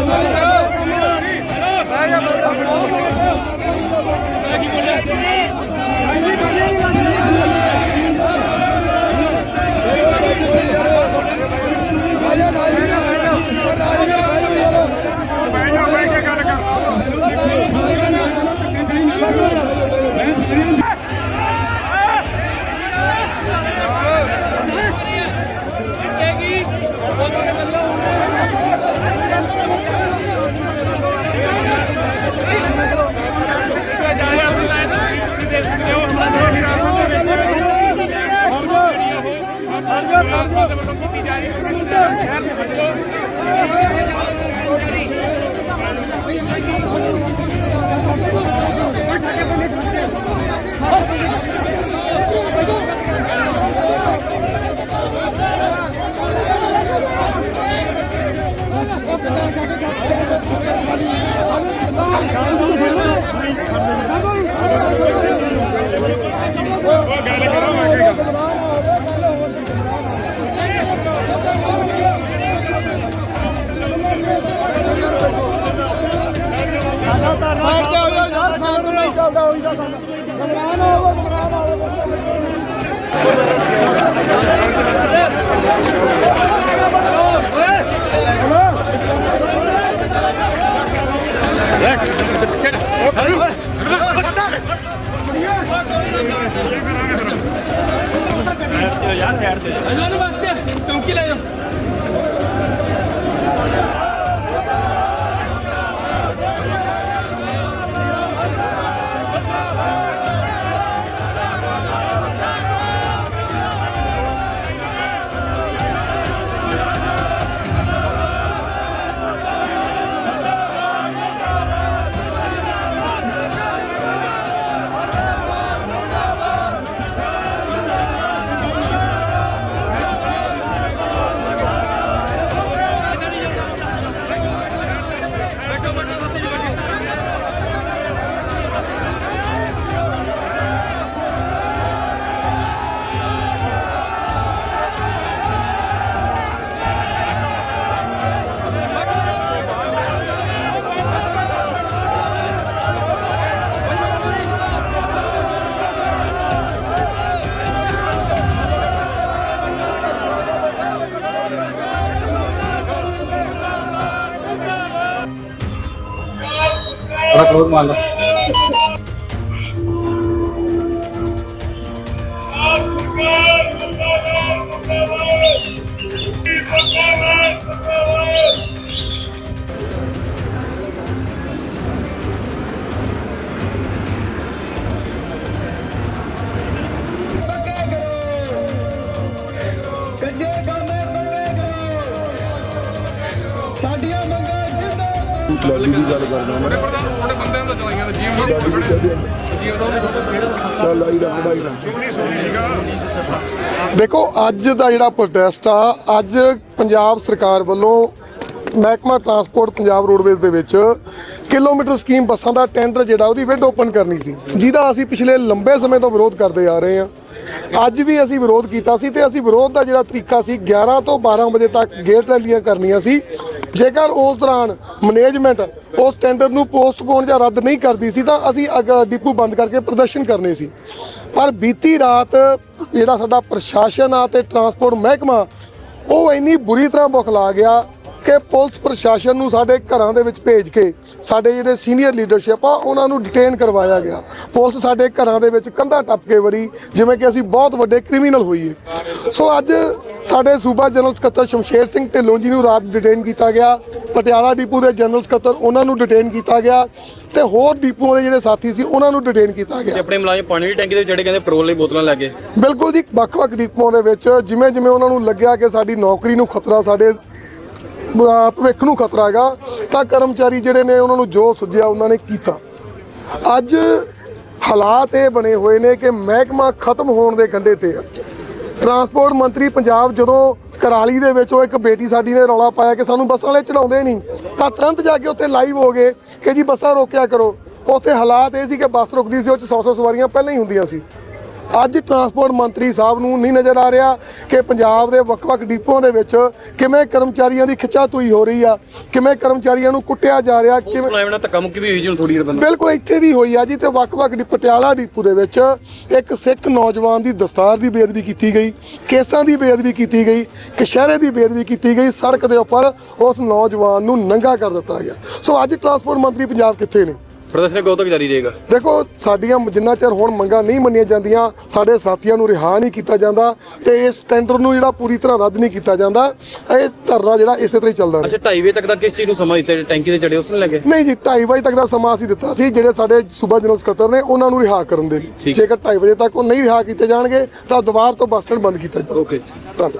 Amen. Side ਤੇ ਹੋ ਸਾਨੂੰ para. ਲਾਲੀ ਦੀ ਗੱਲ ਕਰਦਾ ਮੈਂ। ਬੜੇ ਪ੍ਰਧਾਨ ਬੜੇ ਬੰਦਿਆਂ ਦਾ ਚਲਾਈਆਂ ਨੇ ਜੀਵ ਸਾਹਿਬ ਬੜੇ ਜੀਵ ਸਾਹਿਬ ਚੱਲ ਆਈ ਰੱਖ ਬਾਈ ਨਾ ਸੁਣੀ ਸੁਣੀ ਸੀਗਾ ਦੇਖੋ ਅੱਜ ਦਾ ਜਿਹੜਾ ਪ੍ਰੋਟੈਸਟ ਆ ਅੱਜ ਪੰਜਾਬ ਸਰਕਾਰ ਵੱਲੋਂ ਮਹਿਕਮਾ ਟਰਾਂਸਪੋਰਟ ਪੰਜਾਬ ਰੋਡਵੇਜ਼ ਦੇ ਵਿੱਚ ਕਿਲੋਮੀਟਰ ਸਕੀਮ ਬੱਸਾਂ ਦਾ ਟੈਂਡਰ ਜਿਹੜਾ ਉਹਦੀ ਵਿਡ ਓਪਨ ਕਰਨੀ ਸੀ ਜਿਹਦਾ ਅਸੀਂ ਪਿਛਲੇ ਲੰਬੇ ਸਮੇਂ ਤੋਂ ਵਿਰੋਧ ਕਰਦੇ ਆ ਰਹੇ ਹਾਂ। ਅੱਜ ਵੀ ਅਸੀਂ ਵਿਰੋਧ ਕੀਤਾ ਸੀ ਤੇ ਅਸੀਂ ਵਿਰੋਧ ਦਾ ਜਿਹੜਾ ਤਰੀਕਾ ਸੀ 11 ਤੋਂ 12 ਵਜੇ ਤੱਕ ਗੇਟ ਰੈਲੀਆਂ ਕਰਨੀਆਂ ਸੀ। ਜੇਕਰ ਉਸ ਦੌਰਾਨ ਮੈਨੇਜਮੈਂਟ ਉਸ ਟੈਂਡਰ ਨੂੰ ਪੋਸਟਪੋਨ ਜਾਂ ਰੱਦ ਨਹੀਂ ਕਰਦੀ ਸੀ ਤਾਂ ਅਸੀਂ ਅਗ- ਡਿਪੂ ਬੰਦ ਕਰਕੇ ਪ੍ਰਦਰਸ਼ਨ ਕਰਨੇ ਸੀ। ਪਰ ਬੀਤੀ ਰਾਤ ਜਿਹੜਾ ਸਾਡਾ ਪ੍ਰਸ਼ਾਸਨ ਆ ਤੇ ਟਰਾਂਸਪੋਰਟ ਮਹਿਕਮਾ, ਉਹ ਇੰਨੀ ਬੁਰੀ ਤਰ੍ਹਾਂ ਬੁਖਲਾ ਗਿਆ ਕਿ ਪੁਲਿਸ ਪ੍ਰਸ਼ਾਸਨ ਨੂੰ ਸਾਡੇ ਘਰਾਂ ਦੇ ਵਿੱਚ ਭੇਜ ਕੇ ਸਾਡੇ ਜਿਹੜੇ ਸੀਨੀਅਰ ਲੀਡਰਸ਼ਿਪ ਆ ਉਹਨਾਂ ਨੂੰ ਡਿਟੇਨ ਕਰਵਾਇਆ ਗਿਆ। ਪੁਲਿਸ ਸਾਡੇ ਘਰਾਂ ਦੇ ਵਿੱਚ ਕੰਧਾ ਟੱਪ ਕੇ ਵੜੀ ਜਿਵੇਂ ਕਿ ਅਸੀਂ ਬਹੁਤ ਵੱਡੇ ਕ੍ਰਿਮੀਨਲ ਹੋਈਏ। ਸੋ ਅੱਜ ਸਾਡੇ ਸੂਬਾ ਜਨਰਲ ਸਕੱਤਰ ਸ਼ਮਸ਼ੇਰ ਸਿੰਘ ਢਿੱਲੋਂ ਜੀ ਨੂੰ ਰਾਤ ਡਿਟੇਨ ਕੀਤਾ ਗਿਆ। ਪਟਿਆਲਾ ਡਿਪੂ ਦੇ ਜਨਰਲ ਸਕੱਤਰ ਉਹਨਾਂ ਨੂੰ ਡਿਟੇਨ ਕੀਤਾ ਗਿਆ। ਤੇ ਹੋਰ ਡਿਪੂਆਂ ਦੇ ਜਿਹੜੇ ਸਾਥੀ ਸੀ ਉਹਨਾਂ ਨੂੰ ਡਿਟੇਨ ਕੀਤਾ ਗਿਆ। ਆਪਣੇ ਮੁਲਾਜ਼ਮ ਪਾਣੀ ਦੀ ਟੈਂਕੀ ਦੇ ਜਿਹੜੇ ਕਹਿੰਦੇ ਪੈਟਰੋਲ ਲਈ ਬੋਤਲਾਂ ਲੈ ਕੇ। ਬਿਲਕੁਲ ਜੀ ਵੱਖ-ਵੱਖ ਡਿਪੂਆਂ ਦੇ ਵਿੱਚ ਜਿਵੇਂ ਜਿਵੇਂ ਉਹਨਾਂ ਨੂੰ ਲੱਗਿਆ ਕਿ ਸਾਡੀ ਨੌਕਰੀ ਨੂੰ ਖਤਰਾ ਸਾਡੇ ਭਵਿੱਖ ਨੂੰ ਖਤਰਾ ਹੈਗਾ, ਤਾਂ ਕਰਮਚਾਰੀ ਜਿਹੜੇ ਨੇ ਉਹਨਾਂ ਨੂੰ ਜੋ ਸੁਝਿਆ ਉਹਨਾਂ ਨੇ ਕੀਤਾ। ਅੱਜ ਹਾਲਾਤ ਇਹ ਬਣੇ ਹੋਏ ਨੇ ਕਿ ਮਹਿਕਮਾ ਖਤਮ ਹੋਣ ਦੇ ਕੰਢੇ ਤੇ ਆ। ਟਰਾਂਸਪੋਰਟ ਮੰਤਰੀ ਪੰਜਾਬ ਜਦੋਂ ਕਰਾਲੀ ਦੇ ਵਿੱਚ ਉਹ ਇੱਕ ਬੇਟੀ ਸਾਡੀ ਨੇ ਰੌਲਾ ਪਾਇਆ ਕਿ ਸਾਨੂੰ ਬੱਸਾਂ ਵਾਲੇ ਚੜਾਉਂਦੇ ਨਹੀਂ, ਤਾਂ ਤੁਰੰਤ ਜਾ ਕੇ ਉੱਥੇ ਲਾਈਵ ਹੋ ਗਏ ਕਿ ਜੀ ਬੱਸਾਂ ਰੋਕਿਆ ਕਰੋ। ਉੱਥੇ ਹਾਲਾਤ ਇਹ ਸੀ ਕਿ ਬੱਸ ਰੁਕਦੀ ਸੀ, ਉਹ ਚ 100-100 ਸਵਾਰੀਆਂ ਪਹਿਲਾਂ ਹੀ ਹੁੰਦੀਆਂ ਸੀ। ਅੱਜ ਟਰਾਂਸਪੋਰਟ ਮੰਤਰੀ ਸਾਹਿਬ ਨੂੰ ਨਹੀਂ ਨਜ਼ਰ ਆ ਰਿਹਾ ਕਿ ਪੰਜਾਬ ਦੇ ਵੱਖ-ਵੱਖ ਡਿਪੂਆਂ ਦੇ ਵਿੱਚ ਕਿਵੇਂ ਕਰਮਚਾਰੀਆਂ ਦੀ ਖਿੱਚਾਤੂਈ ਹੋ ਰਹੀ ਆ ਕਿਵੇਂ ਕਰਮਚਾਰੀਆਂ ਨੂੰ ਕੁੱਟਿਆ ਜਾ ਰਿਹਾ ਕਿਵੇਂ ਮੁਲਾਜ਼ਮ ਨਾਲ ਧੱਕਾ ਮੁੱਕੀ ਵੀ ਹੋਈ ਜੀ ਥੋੜੀ ਪਹਿਲਾਂ ਬਿਲਕੁਲ ਇੱਥੇ ਵੀ ਹੋਈ ਆ ਜੀ ਤੇ ਵੱਖ-ਵੱਖ ਪਟਿਆਲਾ ਡਿਪੂ ਦੇ ਵਿੱਚ ਇੱਕ ਸਿੱਖ ਨੌਜਵਾਨ ਦੀ ਦਸਤਾਰ ਦੀ ਬੇਅਦਬੀ ਕੀਤੀ ਗਈ ਕੇਸਾਂ ਦੀ ਬੇਅਦਬੀ ਕੀਤੀ ਗਈ ਕਸ਼ਹਿਰੇ ਦੀ ਬੇਅਦਬੀ ਕੀਤੀ ਗਈ ਸੜਕ ਦੇ ਉੱਪਰ ਉਸ ਨੌਜਵਾਨ ਨੂੰ ਨੰਗਾ ਕਰ ਦਿੱਤਾ ਗਿਆ। ਸੋ ਅੱਜ ਟਰਾਂਸਪੋਰਟ ਮੰਤਰੀ ਪੰਜਾਬ ਕਿੱਥੇ ਨੇ? ਪ੍ਰਦਰਸ਼ਨ ਕਦੋਂ ਤੱਕ ਜਾਰੀ ਰਹੇਗਾ? ਦੇਖੋ ਸਾਡੀਆਂ ਜਿੰਨਾ ਚਿਰ ਹੁਣ ਮੰਗਾਂ ਨਹੀਂ ਮੰਨੀਆਂ ਜਾਂਦੀਆਂ ਸਾਡੇ ਸਾਥੀਆਂ ਨੂੰ ਰਿਹਾ ਨਹੀਂ ਕੀਤਾ ਜਾਂਦਾ ਤੇ ਇਸ ਟੈਂਡਰ ਨੂੰ ਜਿਹੜਾ ਪੂਰੀ ਤਰ੍ਹਾਂ ਰੱਦ ਨਹੀਂ ਕੀਤਾ ਜਾਂਦਾ ਇਹ ਧਰਨਾ ਜਿਹੜਾ ਇਸੇ ਤਰ੍ਹਾਂ ਹੀ ਚੱਲਦਾ ਰਹੇ। ਅੱਛਾ 2:30 ਵਜੇ ਤੱਕ ਦਾ ਕਿਸ ਚੀਜ਼ ਨੂੰ ਸਮਾਂ ਦਿੱਤਾ? ਟੈਂਕੀ ਤੇ ਚੜੇ ਉਸ ਨੂੰ ਲੈ ਕੇ? ਨਹੀਂ ਜੀ 2:30 ਵਜੇ ਤੱਕ ਦਾ ਸਮਾਂ ਅਸੀਂ ਦਿੱਤਾ ਸੀ ਜਿਹੜੇ ਸਾਡੇ ਸੂਬਾ ਜਨਰਲ ਸਕੱਤਰ ਨੇ ਉਹਨਾਂ ਨੂੰ ਰਿਹਾ ਕਰਨ ਦੇ ਲਈ। ਜੇਕਰ 2:30 ਵਜੇ ਤੱਕ ਉਹ ਨਹੀਂ ਰਿਹਾ ਕੀਤੇ ਜਾਣਗੇ ਤਾਂ ਦੁਬਾਰ ਤੋਂ ਬੱਸ ਸਟੈਂਡ ਬੰਦ ਕੀਤਾ ਜਾਊਗਾ ਓਕੇ ਧੰਨਵਾਦ।